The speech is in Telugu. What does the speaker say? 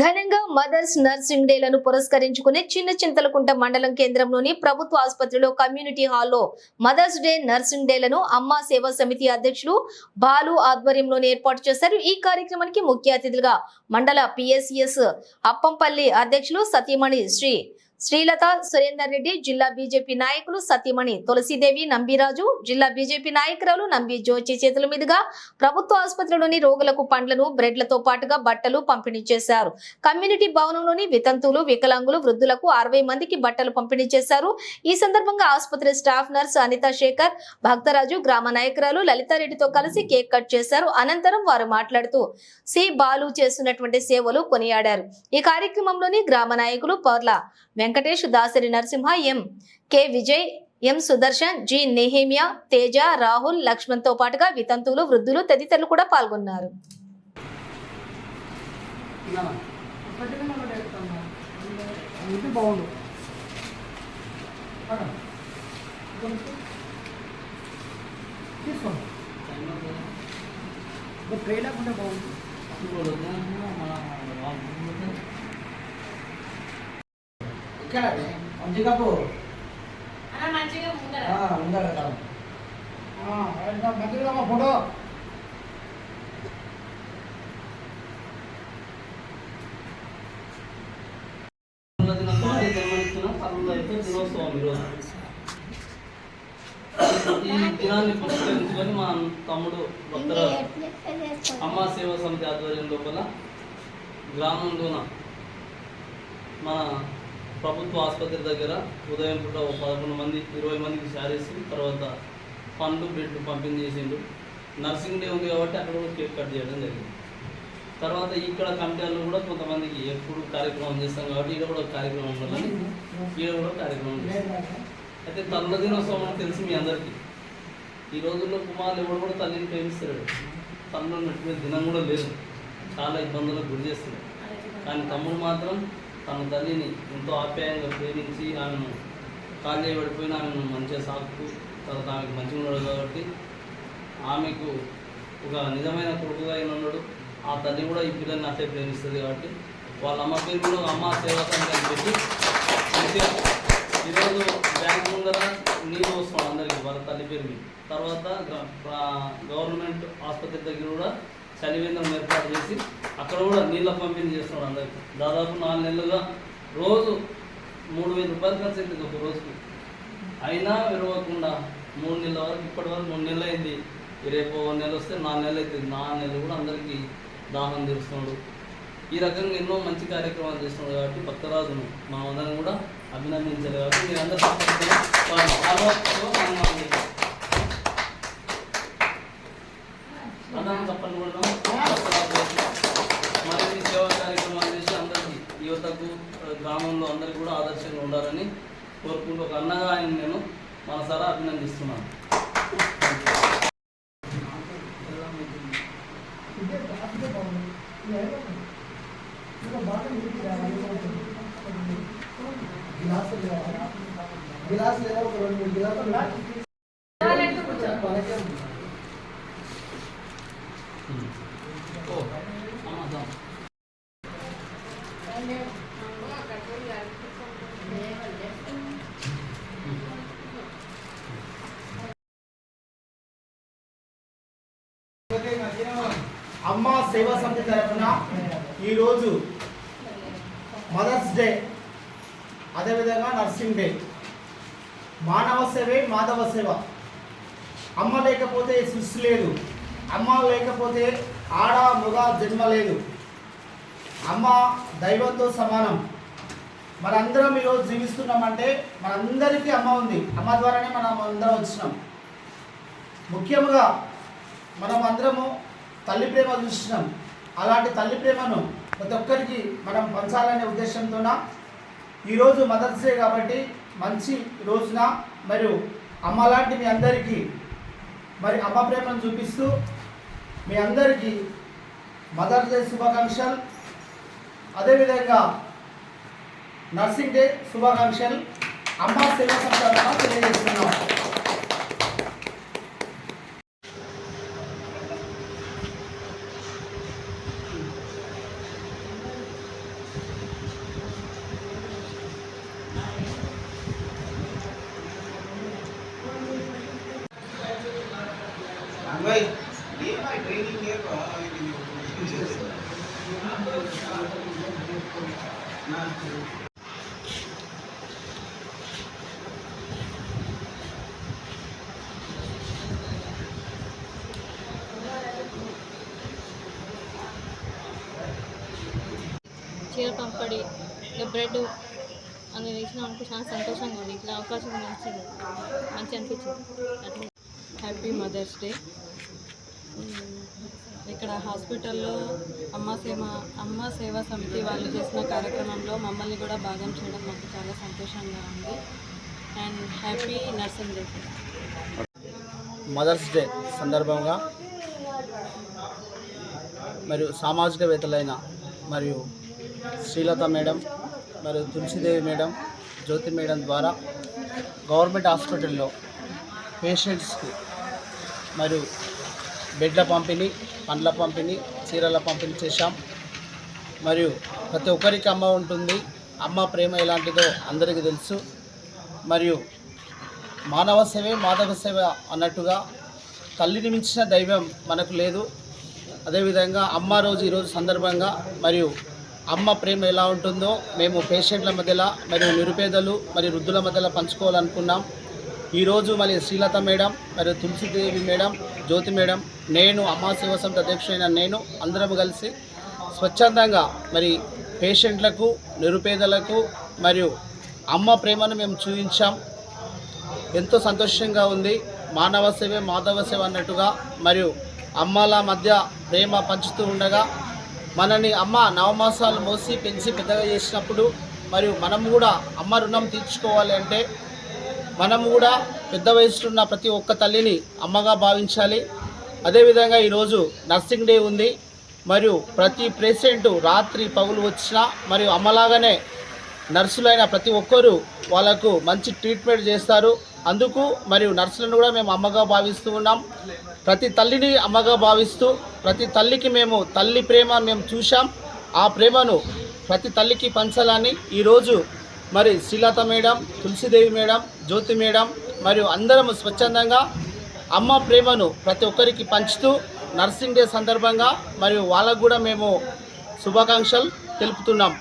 ఘనంగా మదర్స్ నర్సింగ్ డేలను పురస్కరించుకుని చిన్న చింతలకుంట మండలం కేంద్రంలోని ప్రభుత్వ ఆసుపత్రిలో కమ్యూనిటీ హాల్లో మదర్స్ డే నర్సింగ్ డేలను అమ్మా సేవా సమితి అధ్యక్షులు బాలు ఆధ్వర్యంలోని ఏర్పాటు చేశారు. ఈ కార్యక్రమానికి ముఖ్య అతిథులుగా మండల పిఎస్ఎస్ అప్పంపల్లి అధ్యక్షులు సతీమణి శ్రీ శ్రీలత సురేందర్ రెడ్డి జిల్లా బీజేపీ నాయకులు సతీమణి తులసీదేవి నంబిరాజు జిల్లా బీజేపీ నాయకురాలు నంబి జోచి చేతుల మీదుగా ప్రభుత్వ ఆసుపత్రిలోని రోగులకు పండ్లను బ్రెడ్లతో పాటుగా బట్టలు పంపిణీ చేశారు. కమ్యూనిటీ భవనంలోని వితంతువులు వికలాంగులు వృద్ధులకు అరవై మందికి బట్టలు పంపిణీ చేశారు. ఈ సందర్భంగా ఆసుపత్రి స్టాఫ్ నర్స్ అనిత శేఖర్ భక్తరాజు గ్రామ నాయకురాలు లలితారెడ్డితో కలిసి కేక్ కట్ చేశారు. అనంతరం వారు మాట్లాడుతూ సి బాలు చేస్తున్నటువంటి సేవలు కొనియాడారు. ఈ కార్యక్రమంలోని గ్రామ నాయకులు Parla Venkatesh Dasari Narasimha M. K. Vijay M. Sudarshan G. Nehemiah Teja Rahul లక్ష్మణ్తో పాటుగా వితంతువులు వృద్ధులు తదితరులు కూడా పాల్గొన్నారు. ట్రైన్ లేకుండా బాగుంది ఇక్కడ ఉందా మంచిగా ఫోటో దినోత్సవం ఈరోజు ఈ దినాన్ని పురస్కరించుకొని మా తమ్ముడు భక్తుల అమ్మా సేవా సమితి ఆధ్వర్యం లోపల గ్రామంలోన మన ప్రభుత్వ ఆసుపత్రి దగ్గర ఉదయం పూట ఒక పదకొండు మంది ఇరవై మందికి శారీస్ తర్వాత పండ్లు బ్రెడ్ పంపిణీ చేసిండు. నర్సింగ్ డే ఉంది కాబట్టి అక్కడ కూడా కేక్ కట్ చేయడం జరిగింది. తర్వాత ఇక్కడ కమిటీలో కూడా కొంతమందికి ఎప్పుడు కార్యక్రమం చేస్తాం కాబట్టి ఇక్కడ కూడా కార్యక్రమం ఉండాలని ఇక్కడ కూడా కార్యక్రమం చేస్తాం. అయితే తల్లుల దినోత్సవం అని తెలుసు మీ అందరికీ. ఈ రోజుల్లో కుమారులు ఎవరు కూడా తల్లిని ప్రేమిస్తాడు తల్లు ఉన్నటువంటి దినం కూడా లేదు. చాలా ఇబ్బందులకు గురి చేస్తున్నాడు కానీ తమ్ముడు మాత్రం తన తల్లిని ఎంతో ఆప్యాయంగా ప్రేమించి ఆమెను కాళ్ళు చేయబడిపోయిన ఆమెను మంచిగా సాకుతూ తర్వాత ఆమెకు మంచిగా ఉన్నాడు కాబట్టి ఆమెకు ఒక నిజమైన కొడుకుగా అయిన ఉన్నాడు. ఆ తల్లి కూడా ఈ పిల్లల్ని అట్టే ప్రేమిస్తుంది కాబట్టి వాళ్ళ అమ్మ పేరు కూడా అమ్మ సేవా సంఘం అని పెట్టి మంచిగా ఈరోజు బ్యాంక్ ముందర నీళ్ళు వస్తాం అందరికీ వాళ్ళ తల్లి పేరు తర్వాత గవర్నమెంట్ ఆసుపత్రి దగ్గర కూడా చలివేంద్రం ఏర్పాటు చేసి అక్కడ కూడా నీళ్ళ పంపిణీ చేస్తున్నాడు అందరికీ. దాదాపు నాలుగు నెలలుగా రోజు మూడు వేల రూపాయలు ఖర్చు అవుతుంది ఒక రోజుకి. అయినా విరవకుండా మూడు నెలల వరకు ఇప్పటి వరకు మూడు నెలలు అయింది. రేపు ఓ నెల వస్తే నాలుగు నెలలు అవుతుంది నాలుగు నెలలు కూడా అందరికీ దాహం తీరుస్తున్నాడు. ఈ రకంగా ఎన్నో మంచి కార్యక్రమాలు చేస్తున్నాడు కాబట్టి భక్తరాజును మనం అందరం కూడా అభినందించాలి కాబట్టి మీరు అందరూ తప్పకుండా వారి ఆలోచనలో మనం మనం చేద్దాం. అందరం తప్పని కూడా మరిన్ని సేవా కార్యక్రమాలు చేసి అందరికీ యువతకు గ్రామంలో అందరికీ కూడా ఆదర్శంగా ఉండాలని కోరుకుంటూ ఒక అన్నగా ఆయన నేను మనసారా అభినందిస్తున్నాను? గిలాసులు లేదా ఒక రెండు మూడు గిలాసులు. ఓ అమ్మ దా. అమ్మ సేవా సమితి తరఫున ఈరోజు మదర్స్ డే. అదేవిధంగా నర్సింగ్ డే. మానవ సేవే మాధవ సేవ. అమ్మ లేకపోతే సృష్టి లేదు. అమ్మ లేకపోతే ఆడ మృగ జన్మ లేదు. అమ్మ దైవంతో సమానం. మనందరం ఈరోజు జీవిస్తున్నామంటే మనందరికీ అమ్మ ఉంది. అమ్మ ద్వారానే మనం అందరం వచ్చినాం. ముఖ్యంగా మనం అందరము తల్లి ప్రేమ చూసినాం. అలాంటి తల్లి ప్రేమను ప్రతి ఒక్కరికి మనం పంచాలనే ఉద్దేశంతోన ఈరోజు మదర్స్ డే కాబట్టి మంచి రోజున మరియు అమ్మ లాంటి మీ అందరికీ మరి అమ్మ ప్రేమను చూపిస్తూ మీ అందరికీ మదర్స్ డే శుభాకాంక్షలు. అదేవిధంగా నర్సింగ్ డే శుభాకాంక్షలు. అమ్మ సేవా సంస్థ తెలియజేస్తున్నాం. चीर पंपड़ी ब्रेड अंदर चाहिए सतोष का इला अवकाश मैं मंजे हापी मदर्स डे ఇక్కడ హాస్పిటల్లో అమ్మ సేవ అమ్మ సేవా సమితి వాళ్ళు చేసిన కార్యక్రమంలో మమ్మల్ని కూడా భాగం చేయడం మాకు చాలా సంతోషంగా ఉంది. And happy nursing day. Mothers day సందర్భంగా మరియు సామాజికవేత్తలైన మరియు శ్రీలత మేడం మరియు తులసిదేవి మేడం జ్యోతి మేడం ద్వారా గవర్నమెంట్ హాస్పిటల్లో పేషెంట్స్కి మరియు బెడ్ల పంపిణీ పండ్ల పంపిణీ చీరల పంపిణీ చేశాం. మరియు ప్రతి ఒక్కరికి అమ్మ ఉంటుంది. అమ్మ ప్రేమ ఎలాంటిదో అందరికీ తెలుసు. మరియు మానవ సేవే మాధవ సేవ అన్నట్టుగా తల్లిని మించిన దైవం మనకు లేదు. అదేవిధంగా అమ్మ రోజు ఈరోజు సందర్భంగా మరియు అమ్మ ప్రేమ ఎలా ఉంటుందో మేము పేషెంట్ల మధ్యలో మరియు నిరుపేదలు మరియు వృద్ధుల మధ్యలో పంచుకోవాలనుకున్నాం. ఈరోజు మరి శ్రీలత మేడం మరియు తులసిదేవి మేడం జ్యోతి మేడం నేను అమ్మా శివ సమితి అధ్యక్షుడైన నేను అందరం కలిసి స్వచ్ఛందంగా మరి పేషెంట్లకు నిరుపేదలకు మరియు అమ్మ ప్రేమను మేము చూపించాం. ఎంతో సంతోషంగా ఉంది. మానవ సేవే మాధవ సేవ అన్నట్టుగా మరియు అమ్మల మధ్య ప్రేమ పంచుతూ ఉండగా మనని అమ్మ నవమాసాలు మోసి పెంచి పెద్దగా చేసినప్పుడు మరియు మనం కూడా అమ్మ రుణం తీర్చుకోవాలి అంటే మనం కూడా పెద్ద వయసున్న ప్రతి ఒక్క తల్లిని అమ్మగా భావించాలి. అదేవిధంగా ఈరోజు నర్సింగ్ డే ఉంది. మరియు ప్రతి పేషెంట్ రాత్రి పగులు వచ్చినా మరియు అమ్మలాగానే నర్సులైన ప్రతి ఒక్కరూ వాళ్ళకు మంచి ట్రీట్మెంట్ చేస్తారు. అందుకు మరియు నర్సులను కూడా మేము అమ్మగా భావిస్తూ ఉన్నాం. ప్రతి తల్లిని అమ్మగా భావిస్తూ ప్రతి తల్లికి మేము తల్లి ప్రేమ మేము చూసాం ఆ ప్రేమను ప్రతి తల్లికి పంచాలని ఈరోజు మరి Srilatha madam Tulasidevi madam Jyothi madam మరియు అందరం స్వచ్ఛందంగా అమ్మ ప్రేమను ప్రతి ఒక్కరికి పంచుతూ నర్సింగ్ డే సందర్భంగా మరియు వాళ్ళకు కూడా మేము శుభాకాంక్షలు తెలుపుతున్నాం.